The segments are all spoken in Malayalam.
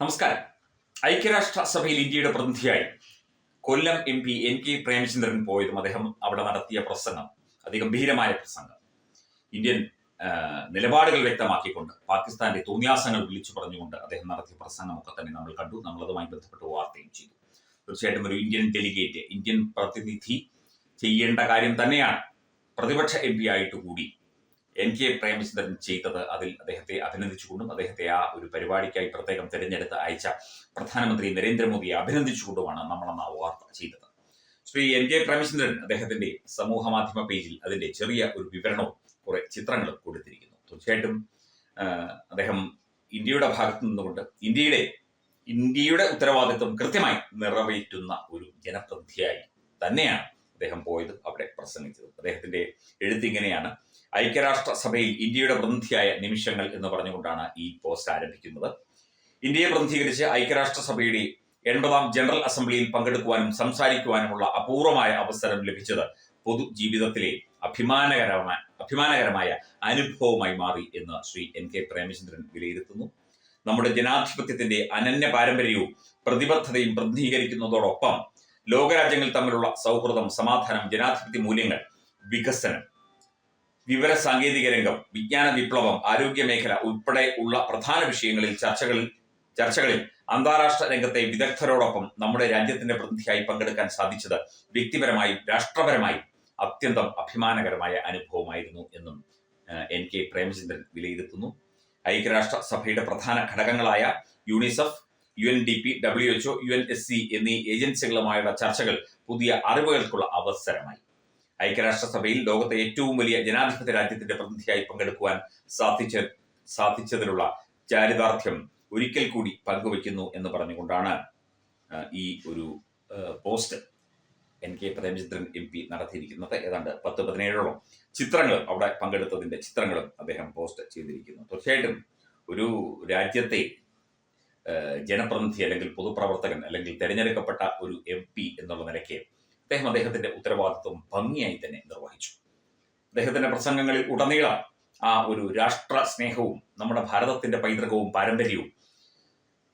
നമസ്കാരം. ഐക്യരാഷ്ട്ര സഭയിൽ ഇന്ത്യയുടെ പ്രതിനിധിയായി Kollam M P N K Premachandran പോയതും അദ്ദേഹം അവിടെ നടത്തിയ പ്രസംഗം അതിഗംഭീരമായ പ്രസംഗം. ഇന്ത്യൻ നിലപാടുകൾ വ്യക്തമാക്കിക്കൊണ്ട് പാകിസ്ഥാന്റെ തോന്നിയാസങ്ങൾ വിളിച്ചു പറഞ്ഞുകൊണ്ട് അദ്ദേഹം നടത്തിയ പ്രസംഗമൊക്കെ തന്നെ നമ്മൾ കണ്ടു. നമ്മളതുമായി ബന്ധപ്പെട്ട് വാർത്തയും ചെയ്തു. തീർച്ചയായിട്ടും ഒരു ഇന്ത്യൻ ഡെലിഗേറ്റ് ഇന്ത്യൻ പ്രതിനിധി ചെയ്യേണ്ട കാര്യം തന്നെയാണ്. പ്രതിപക്ഷ എം പി ആയിട്ട് കൂടി എൻ കെ പ്രേമചന്ദ്രൻ ചെയ്തത് അതിൽ അദ്ദേഹത്തെ അഭിനന്ദിച്ചുകൊണ്ടും അദ്ദേഹത്തെ ആ ഒരു പരിപാടിക്കായി പ്രത്യേകം തിരഞ്ഞെടുത്ത് അയച്ച പ്രധാനമന്ത്രി നരേന്ദ്രമോദിയെ അഭിനന്ദിച്ചുകൊണ്ടുമാണ് നമ്മൾ ആ വാർത്ത ചെയ്തത്. ശ്രീ എൻ കെ പ്രേമചന്ദ്രൻ അദ്ദേഹത്തിന്റെ സമൂഹ മാധ്യമ പേജിൽ അതിന്റെ ചെറിയ ഒരു വിവരണവും കുറെ ചിത്രങ്ങളും കൊടുത്തിരിക്കുന്നു. തീർച്ചയായിട്ടും അദ്ദേഹം ഇന്ത്യയുടെ ഭാഗത്തു നിന്നുകൊണ്ട് ഇന്ത്യയുടെ ഇന്ത്യയുടെ ഉത്തരവാദിത്വം കൃത്യമായി നിറവേറ്റുന്ന ഒരു ജനപ്രതിയായി തന്നെയാണ് അദ്ദേഹം പോയത് അവിടെ പ്രസംഗിച്ചത്. അദ്ദേഹത്തിന്റെ എഴുത്തിങ്ങനെയാണ് ഐക്യരാഷ്ട്ര സഭയിൽ ഇന്ത്യയുടെ പ്രതിനിധിയായ നിമിഷങ്ങൾ എന്ന് പറഞ്ഞുകൊണ്ടാണ് ഈ പോസ്റ്റ് ആരംഭിക്കുന്നത്. ഇന്ത്യയെ പ്രതിനിധീകരിച്ച് ഐക്യരാഷ്ട്ര സഭയുടെ എൺപതാം ജനറൽ അസംബ്ലിയിൽ പങ്കെടുക്കുവാനും സംസാരിക്കുവാനുമുള്ള അപൂർവമായ അവസരം ലഭിച്ചത് പൊതുജീവിതത്തിലെ അഭിമാനകരമായ അഭിമാനകരമായ അനുഭവമായി മാറി എന്ന് ശ്രീ എൻ കെ പ്രേമചന്ദ്രൻ വിലയിരുത്തുന്നു. നമ്മുടെ ജനാധിപത്യത്തിന്റെ അനന്യ പാരമ്പര്യവും പ്രതിബദ്ധതയും പ്രതിനിധീകരിക്കുന്നതോടൊപ്പം ലോകരാജ്യങ്ങൾ തമ്മിലുള്ള സൗഹൃദം സമാധാനം ജനാധിപത്യ മൂല്യങ്ങൾ വികസനം വിവര സാങ്കേതിക രംഗം വിജ്ഞാന വിപ്ലവം ആരോഗ്യ മേഖല ഉൾപ്പെടെ ഉള്ള പ്രധാന വിഷയങ്ങളിൽ ചർച്ചകളിൽ ചർച്ചകളിൽ അന്താരാഷ്ട്ര രംഗത്തെ വിദഗ്ധരോടൊപ്പം നമ്മുടെ രാജ്യത്തിന്റെ പ്രതിനിധിയായി പങ്കെടുക്കാൻ സാധിച്ചത് വ്യക്തിപരമായും രാഷ്ട്രപരമായും അത്യന്തം അഭിമാനകരമായ അനുഭവമായിരുന്നു എന്നും എൻ കെ പ്രേമചന്ദ്രൻ വിലയിരുത്തുന്നു. ഐക്യരാഷ്ട്ര സഭയുടെ പ്രധാന ഘടകങ്ങളായ UNICEF U N D P W H O U N S C എന്നീ ഏജൻസികളുമായുള്ള ചർച്ചകൾ പുതിയ അറിവുകൾക്കുള്ള അവസരമായി. ഐക്യരാഷ്ട്രസഭയിൽ ലോകത്തെ ഏറ്റവും വലിയ ജനാധിപത്യ രാജ്യത്തിന്റെ പ്രതിനിധിയായി പങ്കെടുക്കുവാൻ സാധിച്ച സാധിച്ചതിലുള്ള ചാരിതാർത്ഥ്യം ഒരിക്കൽ കൂടി പങ്കുവയ്ക്കുന്നു എന്ന് പറഞ്ഞുകൊണ്ടാണ് ഈ ഒരു post N K Premachandran M P നടത്തിയിരിക്കുന്നത്. ഏതാണ്ട് പത്ത് പതിനേഴോളം ചിത്രങ്ങൾ അവിടെ പങ്കെടുത്തതിന്റെ ചിത്രങ്ങളും അദ്ദേഹം പോസ്റ്റ് ചെയ്തിരിക്കുന്നു. തീർച്ചയായിട്ടും ഒരു രാജ്യത്തെ ജനപ്രതിനിധി അല്ലെങ്കിൽ പൊതുപ്രവർത്തകൻ അല്ലെങ്കിൽ തിരഞ്ഞെടുക്കപ്പെട്ട ഒരു എം പി എന്നുള്ള നിലയ്ക്ക് അദ്ദേഹം അദ്ദേഹത്തിന്റെ ഉത്തരവാദിത്വം ഭംഗിയായി തന്നെ നിർവഹിച്ചു. അദ്ദേഹത്തിന്റെ പ്രസംഗങ്ങളിൽ ഉടനീളം ആ ഒരു രാഷ്ട്ര സ്നേഹവും നമ്മുടെ ഭാരതത്തിന്റെ പൈതൃകവും പാരമ്പര്യവും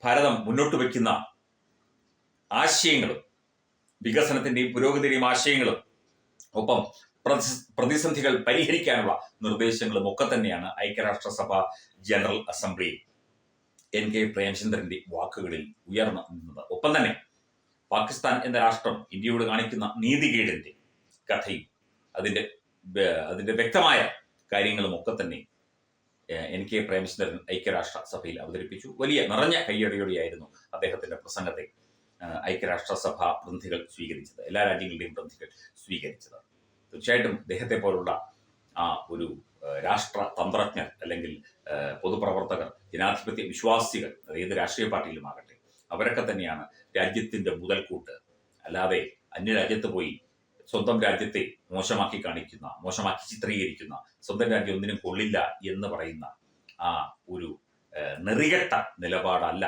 ഭാരതം മുന്നോട്ട് വയ്ക്കുന്ന ആശയങ്ങളും വികസനത്തിന്റെയും പുരോഗതിയുടെയും ആശയങ്ങളും ഒപ്പം പ്രതിസന്ധികൾ പരിഹരിക്കാനുള്ള നിർദ്ദേശങ്ങളും ഒക്കെ തന്നെയാണ് ഐക്യരാഷ്ട്രസഭ ജനറൽ അസംബ്ലി എൻ കെ പ്രേമചന്ദ്രന്റെ വാക്കുകളിൽ ഉയർന്നു നിന്നത്. ഒപ്പം തന്നെ പാകിസ്ഥാൻ എന്ന രാഷ്ട്രം ഇന്ത്യയോട് കാണിക്കുന്ന നീതികേടിന്റെ കഥയും അതിന്റെ അതിന്റെ വ്യക്തമായ കാര്യങ്ങളും ഒക്കെ തന്നെ എൻ കെ പ്രേമചന്ദ്രൻ ഐക്യരാഷ്ട്ര സഭയിൽ അവതരിപ്പിച്ചു. വലിയ നിറഞ്ഞ കയ്യടിയോടെയായിരുന്നു അദ്ദേഹത്തിന്റെ പ്രസംഗത്തെ ഐക്യരാഷ്ട്ര ഐക്യരാഷ്ട്രസഭ പ്രതിനിധികൾ സ്വീകരിച്ചത്. എല്ലാ രാജ്യങ്ങളുടെയും പ്രതിനിധികൾ സ്വീകരിച്ചത്. തീർച്ചയായിട്ടും അദ്ദേഹത്തെ പോലുള്ള ആ ഒരു രാഷ്ട്ര തന്ത്രജ്ഞർ അല്ലെങ്കിൽ പൊതുപ്രവർത്തകർ ജനാധിപത്യ വിശ്വാസികൾ ഏത് രാഷ്ട്രീയ പാർട്ടിയിലുമാകട്ടെ അവരൊക്കെ തന്നെയാണ് രാജ്യത്തിന്റെ മുതൽക്കൂട്ട്. അല്ലാതെ അന്യരാജ്യത്ത് പോയി സ്വന്തം രാജ്യത്തെ മോശമാക്കി കാണിക്കുന്ന മോശമാക്കി ചിത്രീകരിക്കുന്ന സ്വന്തം രാജ്യം ഒന്നിനും കൊള്ളില്ല എന്ന് പറയുന്ന ആ ഒരു നെറികെട്ട നിലപാടല്ല